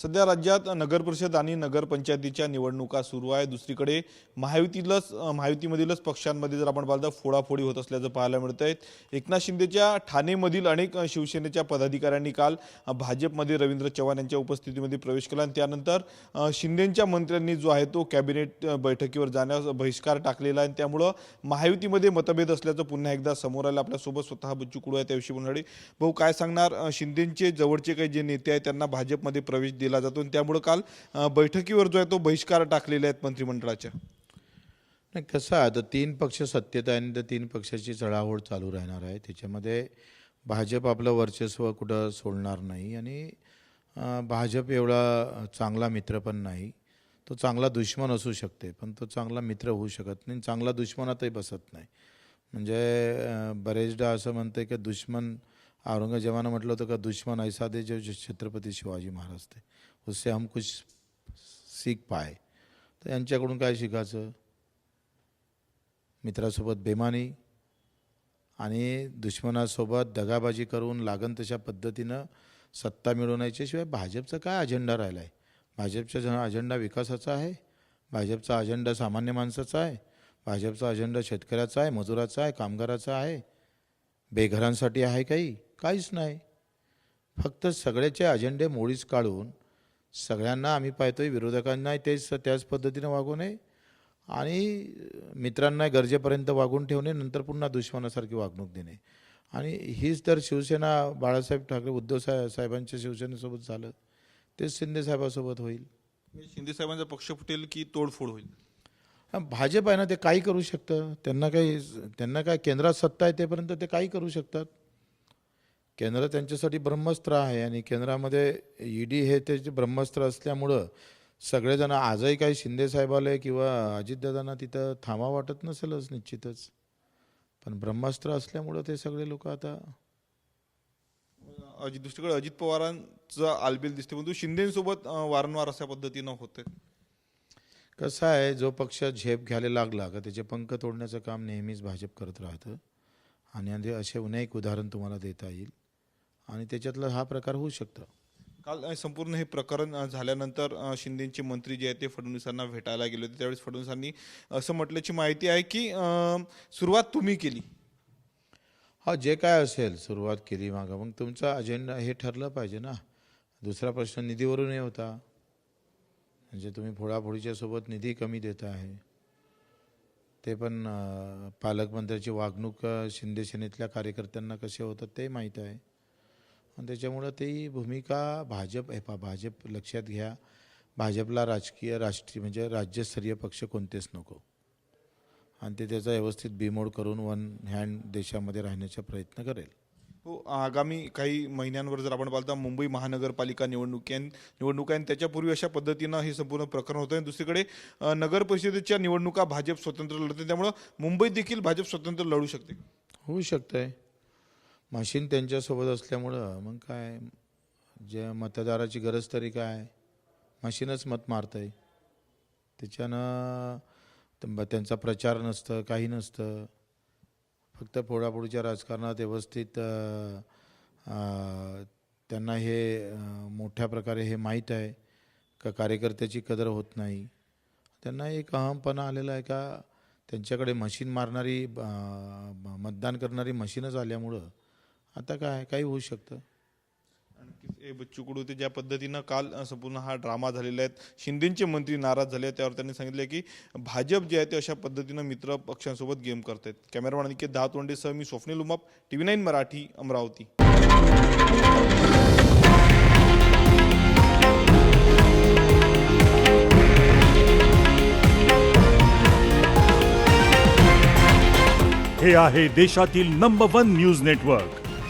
सध्या राज्यात नगरपरिषद आणि नगरपंचायतीच्या निवडणुका सुरू आहे दुसरीकडे महायुतीलाच महायुतीमधीलच पक्षांमध्ये जर आपण पाहिलं तर फोडाफोडी होत असल्याचं पाहायला मिळत आहे एकनाथ शिंदेच्या ठाणेमधील अनेक शिवसेनेच्या पदाधिकाऱ्यांनी काल भाजपमध्ये रवींद्र चव्हाण यांच्या उपस्थितीमध्ये प्रवेश केला आणि त्यानंतर शिंदेंच्या मंत्र्यांनी जो आहे तो कॅबिनेट बैठकीवर जाण्यास बहिष्कार टाकलेला आहे. आणि त्यामुळं महायुतीमध्ये मतभेद असल्याचं पुन्हा एकदा समोर आलं. आपल्यासोबत स्वतः बच्चू कुडू आहे त्याविषयी बोलणारे भाऊ काय सांगणार? शिंदेंचे जवळचे काही जे नेते आहेत त्यांना भाजपमध्ये प्रवेश दिला जातो. आणि त्यामुळं काल बैठकीवर जो आहे तो बहिष्कार टाकलेले आहेत मंत्रिमंडळाच्या. नाही कसं आहे आता तीन पक्ष सत्तेत आहे आणि त्या तीन पक्षाची चढाओढ चालू राहणार आहे. त्याच्यामध्ये भाजप आपलं वर्चस्व कुठं सोडणार नाही आणि भाजप एवढा चांगला मित्र पण नाही. तो चांगला दुश्मन असू शकते पण तो चांगला मित्र होऊ शकत नाही चांगला दुश्मनातही बसत नाही. म्हणजे बरेचदा असं म्हणते की दुश्मन औरंगजेबानं म्हटलं होतं का दुश्मन ऐसा दे जो जो छत्रपती शिवाजी महाराज थे उससे हम कुछ सीख पाय तर यांच्याकडून काय शिकायचं? मित्रासोबत बेमानी आणि दुश्मनासोबत दगाबाजी करून लागन तशा पद्धतीनं सत्ता मिळवण्याच्याशिवाय भाजपचा काय अजेंडा राहिला आहे भाजपचा ज- अजेंडा विकासाचा आहे भाजपचा अजेंडा सामान्य माणसाचा आहे भाजपचा अजेंडा शेतकऱ्याचा आहे मजुराचा आहे कामगाराचा आहे बेघरांसाठी आहे काही? काहीच नाही. फक्त सगळ्याचे अजेंडे मोडीच काढून सगळ्यांना आम्ही पाहतोय विरोधकांना तेच त्याच पद्धतीनं वागू नये आणि मित्रांना गरजेपर्यंत वागून ठेवणे नंतर पुन्हा दुश्मनासारखी वागणूक देणे. आणि हीच तर शिवसेना बाळासाहेब ठाकरे उद्धव साहेब साहेबांच्या शिवसेनेसोबत झालं. तेच शिंदे साहेबासोबत होईल. शिंदे साहेबांचा पक्ष फुटेल की तोडफोड होईल? भाजप आहे ना ते काही करू शकतं. त्यांना काही त्यांना काय केंद्रात सत्ता आहे तेपर्यंत ते काही करू शकतात. केंद्र त्यांच्यासाठी ब्रह्मस्त्र आहे आणि केंद्रामध्ये ईडी हे त्याचे ब्रह्मस्त्र असल्यामुळं सगळेजण आजही काही शिंदे साहेबाला किंवा अजितदादांना तिथं थांबा वाटत नसेलच निश्चितच. पण ब्रह्मास्त्र असल्यामुळं ते सगळे लोक आता अजित दुसरीकडे अजित पवारांचं आलबेल दिसते परंतु शिंदेसोबत वारंवार अशा पद्धतीनं होते कसं आहे जो पक्ष झेप घ्यायला लागला का त्याचे पंख तोडण्याचं काम नेहमीच भाजप करत राहतं. आणि असे अनेक उदाहरण तुम्हाला देता येईल. आणि त्याच्यातला हा प्रकार होऊ शकतो. काल संपूर्ण हे प्रकरण झाल्यानंतर शिंदेचे मंत्री जे आहेत ते फडणवीसांना भेटायला गेले होते. त्यावेळेस फडणवीसांनी असं म्हटल्याची माहिती आहे की सुरुवात तुम्ही केली. हा जे काय असेल सुरुवात केली मागं. मग तुमचा अजेंडा हे ठरलं पाहिजे ना. दुसरा प्रश्न निधीवरूनही होता. म्हणजे तुम्ही फोडाफोडीच्या सोबत निधी कमी देता आहे. ते पण पालकमंत्र्याची वागणूक शिंदे सेनेतल्या कार्यकर्त्यांना कसे होतात ते माहीत आहे. आणि त्याच्यामुळं ती भूमिका भाजप हे पा भाजप लक्षात घ्या. भाजपला राजकीय राष्ट्रीय म्हणजे राज्यस्तरीय पक्ष कोणतेच नको. आणि ते त्याचा व्यवस्थित बिमोड करून वन हँड देशामध्ये राहण्याचा प्रयत्न करेल. हो आगामी काही महिन्यांवर जर आपण पाहता मुंबई महानगरपालिका निवडणुकी निवडणुका आणि त्याच्यापूर्वी अशा पद्धतीनं हे संपूर्ण प्रकरण होतं. आणि दुसरीकडे नगर परिषदेच्या निवडणुका भाजप स्वतंत्र लढते त्यामुळं मुंबईत देखील भाजप स्वतंत्र लढू शकते. होऊ शकतंय. मशीन त्यांच्यासोबत असल्यामुळं मग काय जे मतदाराची गरज तरी काय? मशीनच मत मारतंय. त्याच्यानं त्यांचा प्रचार नसतं काही नसतं. फक्त फोडाफोडीच्या राजकारणात व्यवस्थित त्यांना हे मोठ्या प्रकारे हे माहीत आहे का कार्यकर्त्याची कदर होत नाही. त्यांना एक अहमपणा आलेला आहे का? त्यांच्याकडे मशीन मारणारी मतदान करणारी मशीनच आल्यामुळं आता काय काही होऊ शकतं. आणखी हे बच्चू कडू ते ज्या पद्धतीनं काल संपूर्ण हा ड्रामा झालेला आहे शिंदेचे मंत्री नाराज झाले आहेत त्यावर त्यांनी सांगितले की भाजप जे आहे ते अशा पद्धतीनं मित्र पक्षांसोबत गेम करतात कॅमेरामॅन अनिकेत दहातोंडेसह मी Swapnil Umap T V nine Marathi Amravati. हे आहे देशातील नंबर वन न्यूज नेटवर्क